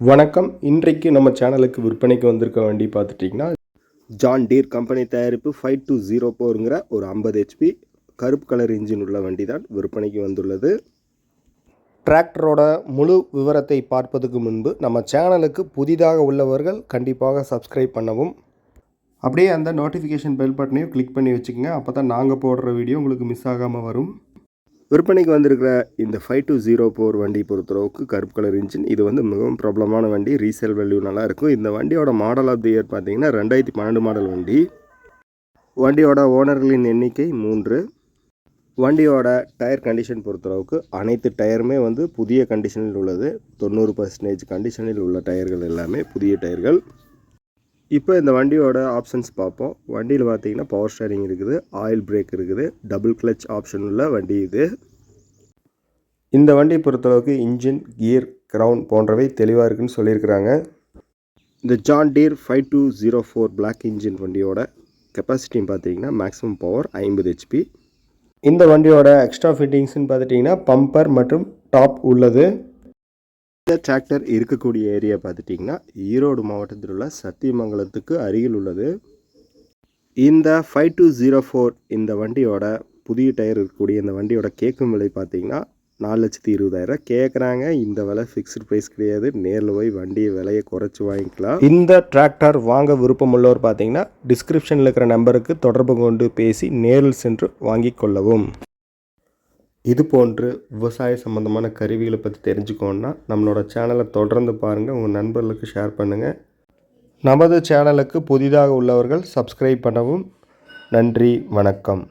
வணக்கம். இன்றைக்கு நம்ம சேனலுக்கு விற்பனைக்கு வந்திருக்க வண்டி பார்த்துட்டிங்கன்னா ஜான் டீர் கம்பெனி தயாரிப்பு ஃபைவ் டூ ஜீரோ போருங்கிற ஒரு ஐம்பது ஹெச்பி கருப்பு கலர் இன்ஜின் உள்ள வண்டி தான் விற்பனைக்கு வந்துள்ளது. டிராக்டரோட முழு விவரத்தை பார்ப்பதுக்கு முன்பு நம்ம சேனலுக்கு புதிதாக உள்ளவர்கள் கண்டிப்பாக சப்ஸ்கிரைப் பண்ணவும் அப்படியே அந்த நோட்டிஃபிகேஷன் பெல் பட்டனையும் கிளிக் பண்ணி வச்சுக்கோங்க. அப்போ தான் நாங்கள் போடுற வீடியோ உங்களுக்கு மிஸ் ஆகாமல் வரும். விற்பனைக்கு வந்திருக்கிற இந்த ஃபைவ் டூ ஜீரோ ஃபோர் வண்டி பொறுத்தளவுக்கு கருப்பு கலர் இன்ஜின் இது வந்து மிகவும் பிரபலமான வண்டி. ரீசேல் வேல்யூ நல்லாயிருக்கும் இந்த வண்டியோட மாடல் ஆஃப் தி இயர் பார்த்தீங்கன்னா ரெண்டாயிரத்தி பன்னெண்டு மாடல் வண்டி. வண்டியோட ஓனர்களின் எண்ணிக்கை மூன்று. வண்டியோட டயர் கண்டிஷன் பொறுத்தளவுக்கு அனைத்து டயருமே வந்து புதிய கண்டிஷனில் உள்ளது. தொண்ணூறு பர்சன்டேஜ் கண்டிஷனில் உள்ள டயர்கள் எல்லாமே புதிய டயர்கள் இப்போ இந்த வண்டியோட ஆப்ஷன்ஸ் பார்ப்போம். வண்டியில் பார்த்தீங்கன்னா பவர் ஸ்டேரிங் இருக்குது ஆயில் பிரேக் இருக்குது டபுள் கிளச் ஆப்ஷன் உள்ள வண்டி இது. இந்த வண்டியை பொறுத்தளவுக்கு இன்ஜின் கியர் க்ரௌன் போன்றவை தெளிவாக இருக்குன்னு சொல்லியிருக்கிறாங்க. இந்த John Deere five two zero four black engine வண்டியோட கெப்பாசிட்டின்னு பார்த்தீங்கன்னா மேக்ஸிமம் பவர் ஐம்பது ஹெச்பி இந்த வண்டியோட எக்ஸ்ட்ரா ஃபிட்டிங்ஸ்னு பார்த்துட்டிங்கன்னா பம்பர் மற்றும் டாப் உள்ளது. இந்த டிராக்டர் இருக்கக்கூடிய ஏரியா பார்த்துட்டிங்கன்னா ஈரோடு மாவட்டத்தில் உள்ள சத்தியமங்கலத்துக்கு அருகில் உள்ளது. இந்த ஃபைவ் டூ ஜீரோ ஃபோர் இந்த வண்டியோட புதிய டயர் இருக்கக்கூடிய இந்த வண்டியோட கேட்கும் விலை பார்த்தீங்கன்னா நாலு லட்சத்தி இருபதாயிரம் கேட்குறாங்க இந்த விலை ஃபிக்ஸ்டு ப்ரைஸ் கிடையாது. நேரில் போய் வண்டியை விலையை குறைச்சி வாங்கிக்கலாம். இந்த டிராக்டர் வாங்க விருப்பம் உள்ளவர் பார்த்தீங்கன்னா டிஸ்கிரிப்ஷனில் இருக்கிற நம்பருக்கு தொடர்பு கொண்டு பேசி நேரில் சென்று வாங்கி கொள்ளவும். இது போன்று விவசாய சம்மந்தமான கருவிகளை பற்றி தெரிஞ்சுக்கோன்னா நம்மளோட சேனலை தொடர்ந்து பாருங்கள் உங்கள் நண்பர்களுக்கு ஷேர் பண்ணுங்கள் நமது சேனலுக்கு புதிதாக உள்ளவர்கள் சப்ஸ்கிரைப் பண்ணவும். நன்றி வணக்கம்.